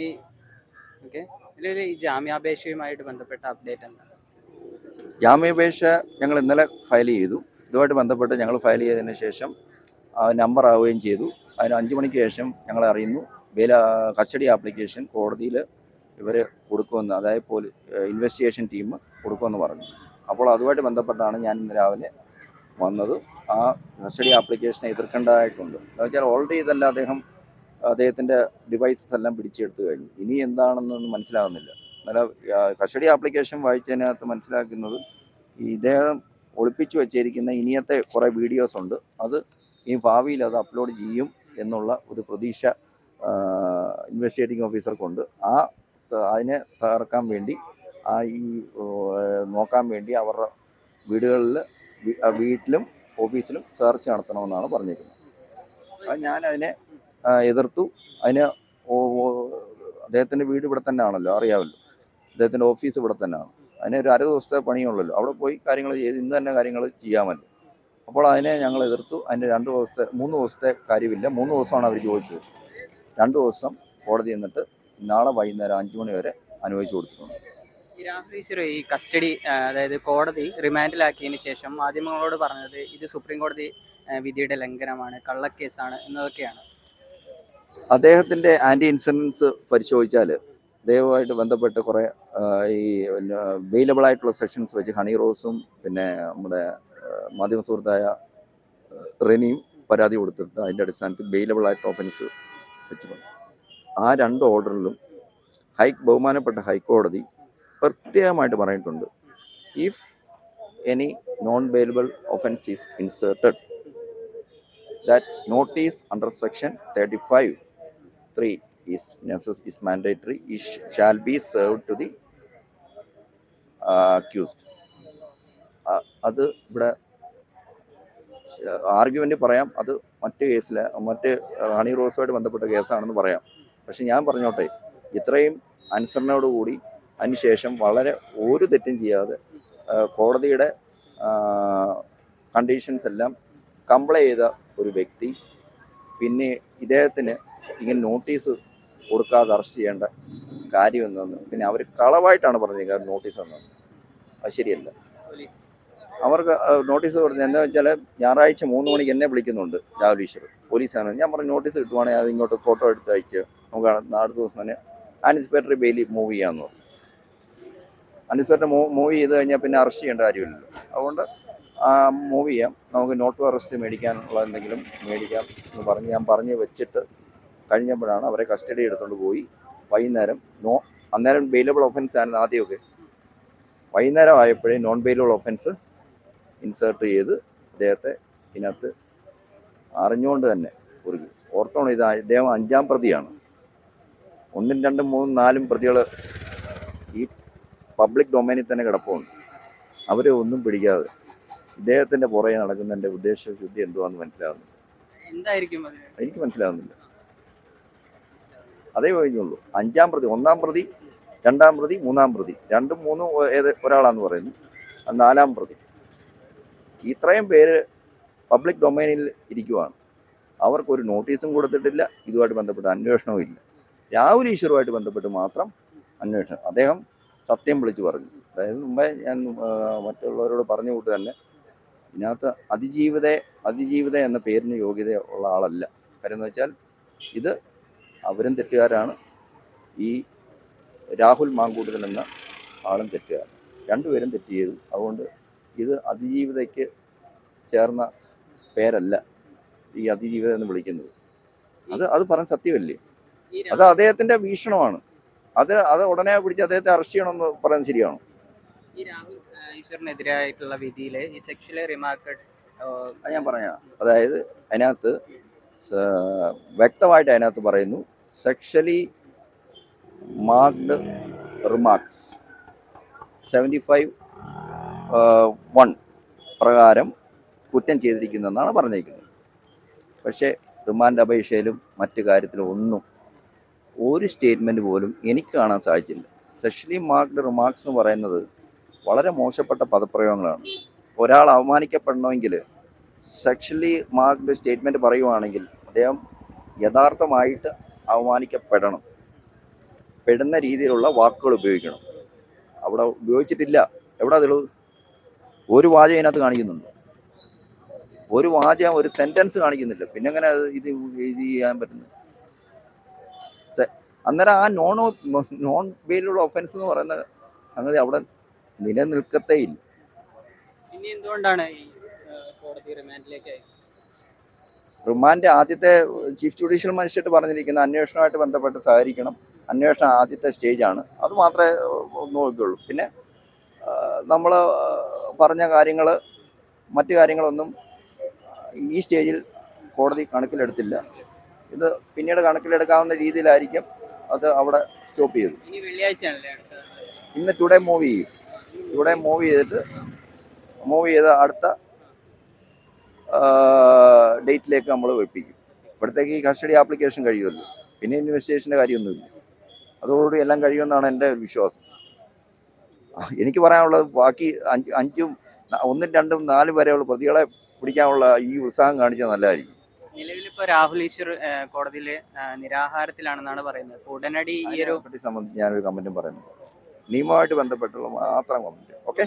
ഈ ഓക്കെ. ഇതിൽ ഈ ജാമ്യാപേക്ഷയുമായിട്ട് ബന്ധപ്പെട്ട അപ്ഡേറ്റ് എന്താണ്? ജാമ്യാപേക്ഷ ഞങ്ങൾ ഇന്നലെ ഫയൽ ചെയ്തു. ഇതുമായിട്ട് ബന്ധപ്പെട്ട് ഞങ്ങൾ ഫയൽ ചെയ്തതിന് ശേഷം നമ്പർ ആവുകയും ചെയ്തു. അതിന് അഞ്ച് മണിക്ക് ശേഷം ഞങ്ങൾ അറിയുന്നു. ബേല കസ്റ്റഡി ആപ്ലിക്കേഷൻ കോടതിയിൽ ഇവർ കൊടുക്കുമെന്ന് അതായത് പോലീ ഇൻവെസ്റ്റിഗേഷൻ ടീം കൊടുക്കുമെന്ന് പറഞ്ഞു. അപ്പോൾ അതുമായിട്ട് ബന്ധപ്പെട്ടാണ് ഞാൻ ഇന്ന് രാവിലെ വന്നത്. ആ കസ്റ്റഡി ആപ്ലിക്കേഷനെ എതിർക്കേണ്ടതായിട്ടുണ്ട്. എന്ന് വെച്ചാൽ ഓൾറെഡി ഇതല്ല അദ്ദേഹം അദ്ദേഹത്തിന്റെ ഡിവൈസസ് എല്ലാം പിടിച്ചെടുത്തു കഴിഞ്ഞു. ഇനി എന്താണെന്നൊന്നും മനസ്സിലാകുന്നില്ല നല്ല കസ്റ്റഡി ആപ്ലിക്കേഷൻ വായിച്ചതിനകത്ത് മനസ്സിലാക്കുന്നത് ഇദ്ദേഹം ഒളിപ്പിച്ചു വച്ചിരിക്കുന്ന ഇനിയത്തെ കുറേ വീഡിയോസ് ഉണ്ട്. അത് ഈ ഭാവിയിൽ അത് അപ്ലോഡ് ചെയ്യും എന്നുള്ള ഒരു പ്രതീക്ഷ ഇൻവെസ്റ്റിഗേറ്റിംഗ് ഓഫീസർക്കുണ്ട് ആ അതിനെ തകർക്കാൻ വേണ്ടി ആ ഈ നോക്കാൻ വേണ്ടി അവരുടെ വീടുകളിൽ വീട്ടിലും ഓഫീസിലും സെർച്ച് നടത്തണമെന്നാണ് പറഞ്ഞിരിക്കുന്നത്. അത് ഞാൻ അതിനെ എതിർത്തു. അതിന് അദ്ദേഹത്തിന്റെ വീട് ഇവിടെ തന്നെ ആണല്ലോ അറിയാമല്ലോ. അദ്ദേഹത്തിന്റെ ഓഫീസ് ഇവിടെ തന്നെയാണ്. അതിന് ഒരു അര ദിവസത്തെ പണിയുള്ളല്ലോ. അവിടെ പോയി കാര്യങ്ങൾ ചെയ്ത് ഇന്ന് തന്നെ കാര്യങ്ങൾ ചെയ്യാമല്ലോ അപ്പോൾ അതിനെ ഞങ്ങൾ എതിർത്തു. അതിന്റെ രണ്ട് ദിവസത്തെ മൂന്ന് ദിവസത്തെ കാര്യമില്ല. മൂന്ന് ദിവസമാണ് അവർ ചോദിച്ചത്. രണ്ട് ദിവസം കോടതി എന്നിട്ട് നാളെ വൈകുന്നേരം അഞ്ചു മണി വരെ അനുവദിച്ചു കൊടുത്തിട്ടുണ്ട്. രാഹുൽ ഈ കസ്റ്റഡി അതായത് കോടതി റിമാൻഡിലാക്കിയതിന് ശേഷം മാധ്യമങ്ങളോട് പറഞ്ഞത് ഇത് സുപ്രീം കോടതി വിധിയുടെ ലംഘനമാണ് കള്ളക്കേസാണ് എന്നതൊക്കെയാണ്. അദ്ദേഹത്തിന്റെ ആന്റി ഇൻസിഡൻസ് പരിശോധിച്ചാൽ ദയവായിട്ട് ബന്ധപ്പെട്ട് കുറേ ഈ അവൈലബിൾ ആയിട്ടുള്ള സെഷൻസ് വെച്ച് ഹണി റോസും പിന്നെ നമ്മുടെ മാധ്യമ സുഹൃത്തായ റെനിയും പരാതി കൊടുത്തിട്ടുണ്ട്. അതിന്റെ അടിസ്ഥാനത്തിൽ ബെയിലബിൾ ആയിട്ട് ഓഫൻസ് വെച്ചിട്ടുണ്ട് ആ രണ്ട് ഓർഡറിലും ഹൈ ബഹുമാനപ്പെട്ട ഹൈക്കോടതി പ്രത്യേകമായിട്ട് പറഞ്ഞിട്ടുണ്ട്. If any non bailable offence is inserted that notice under section 35 3 is is mandatory is shall be served to the uh, accused. അത് ഇവിടെ ആർഗ്യുമെന്റ് പറയാം. അത് മറ്റ് കേസിൽ മറ്റ് റാണി റോസുമായിട്ട് ബന്ധപ്പെട്ട കേസാണെന്ന് പറയാം. പക്ഷെ ഞാൻ പറഞ്ഞോട്ടെ ഇത്രയും അനുസരണയോടുകൂടി അതിനുശേഷം വളരെ ഒരു തെറ്റും ചെയ്യാതെ കോടതിയുടെ കണ്ടീഷൻസ് എല്ലാം കംപ്ലൈ ചെയ്ത ഒരു വ്യക്തി പിന്നെ ഇദ്ദേഹത്തിന് ഇങ്ങനെ നോട്ടീസ് കൊടുക്കാതെ അറസ്റ്റ് ചെയ്യേണ്ട കാര്യം എന്തെന്ന് പിന്നെ അവർ കളവായിട്ടാണ് പറഞ്ഞത് നോട്ടീസ് എന്ന് അത് ശരിയല്ല. അവർക്ക് നോട്ടീസ് കൊടുത്തത് എന്താ വെച്ചാൽ ഞായറാഴ്ച മൂന്ന് മണിക്ക് എന്നെ വിളിക്കുന്നുണ്ട് രാഹുൽ ഈശ്വർ. പോലീസാണ് ഞാൻ പറഞ്ഞു നോട്ടീസ് കിട്ടുവാണെങ്കിൽ അത് ഇങ്ങോട്ട് ഫോട്ടോ എടുത്ത് അയച്ച് നമുക്ക് അടുത്ത ദിവസം തന്നെ ആന്റിസിപ്പേറ്ററി ബെയിലി മൂവ് ചെയ്യാമെന്ന് പറഞ്ഞു. ആന്റിസിപ്പേറ്ററി മൂവ് ചെയ്ത് കഴിഞ്ഞാൽ പിന്നെ അറസ്റ്റ് ചെയ്യേണ്ട കാര്യമില്ലല്ലോ. അതുകൊണ്ട് മൂവ് ചെയ്യാം. നമുക്ക് നോട്ട് അറസ്റ്റ് മേടിക്കാനുള്ള എന്തെങ്കിലും മേടിക്കാം എന്ന് പറഞ്ഞ് ഞാൻ പറഞ്ഞ് വെച്ചിട്ട് കഴിഞ്ഞപ്പോഴാണ് അവരെ കസ്റ്റഡി എടുത്തുകൊണ്ട് പോയി. വൈകുന്നേരം നോ അന്നേരം ബെയിലബിൾ ഒഫൻസ് ആയിരുന്നു ആദ്യമൊക്കെ. വൈകുന്നേരം ആയപ്പോഴേ നോൺ ബെയിലബിൾ ഒഫൻസ് ഇൻസേർട്ട് ചെയ്ത് അദ്ദേഹത്തെ ഇതിനകത്ത് അറിഞ്ഞുകൊണ്ട് തന്നെ കുറുകി. ഓർത്തോണം ഇത് അദ്ദേഹം അഞ്ചാം പ്രതിയാണ്. ഒന്നും രണ്ടും മൂന്നും നാലും പ്രതികൾ ഈ പബ്ലിക് ഡൊമൈനിൽ തന്നെ കിടപ്പുണ്ട്. അവരെ ഒന്നും പിടിക്കാതെ. ഇദ്ദേഹത്തിന്റെ പുറകെ നടക്കുന്ന ഉദ്ദേശശുദ്ധി എന്തുവാന്ന് മനസ്സിലാകുന്നു എന്തായിരിക്കും മനസ്സിലാവുന്നു എനിക്ക് മനസ്സിലാകുന്നില്ല അതേ കഴിഞ്ഞുള്ളൂ അഞ്ചാം പ്രതി ഒന്നാം പ്രതി രണ്ടാം പ്രതി മൂന്നാം പ്രതി. രണ്ടും മൂന്നും ഏത് ഒരാളാന്ന് പറയുന്നു. നാലാം പ്രതി. ഇത്രയും പേര് പബ്ലിക് ഡൊമൈനിൽ ഇരിക്കുവാണ്. അവർക്കൊരു നോട്ടീസും കൊടുത്തിട്ടില്ല. ഇതുമായിട്ട് ബന്ധപ്പെട്ട അന്വേഷണവും ഇല്ല. രാഹുൽ ഈശ്വറുമായിട്ട് ബന്ധപ്പെട്ട് മാത്രം അന്വേഷണം. അദ്ദേഹം സത്യം വിളിച്ചു പറഞ്ഞു. അതായത് മുമ്പേ ഞാൻ മറ്റുള്ളവരോട് പറഞ്ഞു കൂട്ട് തന്നെ ഇതിനകത്ത് അതിജീവിത അതിജീവിത എന്ന പേരിന് യോഗ്യത ഉള്ള ആളല്ല. കാര്യം എന്ന് വെച്ചാൽ ഇത് അവരും തെറ്റുകാരാണ്. ഈ രാഹുൽ മാങ്കൂട്ടത്തിൽ എന്ന ആളും തെറ്റുകാരൻ രണ്ടുപേരും തെറ്റ് ചെയ്തു. അതുകൊണ്ട് ഇത് അതിജീവിതയ്ക്ക് ചേർന്ന പേരല്ല ഈ അതിജീവിത എന്ന് വിളിക്കുന്നത്. അത് അത് പറഞ്ഞ സത്യമല്ലേ? അത് അദ്ദേഹത്തിന്റെ വീക്ഷണമാണ്. അത് അത് ഉടനെ പിടിച്ച് അദ്ദേഹത്തെ അറസ്റ്റ് ചെയ്യണമെന്ന് പറയുന്നത് ശരിയാണോ? ഈ രാഹുൽ ഈശ്വറിനെതിരായിട്ടുള്ള വിധിയിൽ ഈ സെക്ഷലി റിമാർക്കഡ് ഞാൻ പറയാം. അതായത് അതിനകത്ത് വ്യക്തമായിട്ട് അതിനകത്ത് പറയുന്നു sexually marked remarks seventy five one പ്രകാരം കുറ്റം ചെയ്തിരിക്കുന്നതെന്നാണ് പറഞ്ഞിരിക്കുന്നത്. പക്ഷേ റിമാൻഡ് അപേക്ഷയിലും മറ്റു കാര്യത്തിലും ഒന്നും ഒരു സ്റ്റേറ്റ്മെന്റ് പോലും എനിക്ക് കാണാൻ സാധിച്ചില്ല. സെക്ഷലി മാർക്ക്ഡ് റിമാർക്സ് എന്ന് പറയുന്നത് വളരെ മോശപ്പെട്ട പദപ്രയോഗങ്ങളാണ് ഒരാൾ അവമാനിക്കപ്പെടണമെങ്കിൽ സെക്ഷലി മാർക്ക്ഡ് സ്റ്റേറ്റ്മെന്റ് പറയുവാണെങ്കിൽ അദ്ദേഹം യഥാർത്ഥമായിട്ട് അവമാനിക്കപ്പെടണം പെടുന്ന രീതിയിലുള്ള വാക്കുകൾ ഉപയോഗിക്കണം അവിടെ ഉപയോഗിച്ചിട്ടില്ല എവിടെ തെളിവ് ഒരു വാചകം ഇതിനകത്ത് കാണിക്കുന്നുണ്ട് ഒരു വാചകം ഒരു സെന്റൻസ് കാണിക്കുന്നില്ല പിന്നെ എങ്ങനെ ഇത് ഇത് ചെയ്യാൻ പറ്റുന്നു അന്നേരം ആ നോൺ നോൺ ബെയിലുള്ള ഒഫൻസ് എന്ന് പറയുന്ന സംഗതി അവിടെ നിലനിൽക്കത്തേ ഇല്ല ഇനി എന്തുകൊണ്ടാണ് ഈ കോടതി റിമാൻഡിലേക്ക് റിമാൻഡ് ആദ്യത്തെ ചീഫ് ജുഡീഷ്യൽ മജിസ്ട്രേറ്റ് പറഞ്ഞിരിക്കുന്ന അന്വേഷണമായിട്ട് ബന്ധപ്പെട്ട് സഹകരിക്കണം. അന്വേഷണം ആദ്യത്തെ സ്റ്റേജാണ് അത് മാത്രമേ നോക്കുകയുള്ളൂ. പിന്നെ നമ്മൾ പറഞ്ഞ കാര്യങ്ങൾ മറ്റു കാര്യങ്ങളൊന്നും ഈ സ്റ്റേജിൽ കോടതി കണക്കിലെടുത്തില്ല. ഇത് പിന്നീട് കണക്കിലെടുക്കാവുന്ന രീതിയിലായിരിക്കും അത് അവിടെ സ്റ്റോപ്പ് ചെയ്തു ഇന്ന് ടുഡേ മൂവ് ചെയ്യും. ടുഡേ മൂവ് ചെയ്തിട്ട് മൂവ് ചെയ്ത് അടുത്ത ഡേറ്റിലേക്ക് നമ്മൾ വെപ്പിക്കും. ഇപ്പോഴത്തേക്ക് ഈ കസ്റ്റഡി ആപ്ലിക്കേഷൻ കഴിയുമല്ലോ. പിന്നെ ഇൻവെസ്റ്റിഗേഷന്റെ കാര്യമൊന്നുമില്ല. അതോടുകൂടി എല്ലാം കഴിയുമെന്നാണ് എന്റെ ഒരു വിശ്വാസം. എനിക്ക് പറയാനുള്ളത് ബാക്കി അഞ്ച് അഞ്ചും ഒന്നും രണ്ടും നാലും വരെയുള്ള പ്രതികളെ പിടിക്കാനുള്ള ഈ ഉത്സാഹം കാണിച്ചാൽ നല്ലതായിരിക്കും. നിലവിലിപ്പോ രാഹുൽ ഈശ്വർ കോടതിയിൽ നിരാഹാരത്തിലാണെന്നാണ് പറയുന്നത്. ഉടനടി ഈ ഒരു സംബന്ധിച്ച് ഞാനൊരു കമന്റും പറയുന്നു നിയമവുമായിട്ട് ബന്ധപ്പെട്ടുള്ള മാത്രം കമന്റ് ഓക്കെ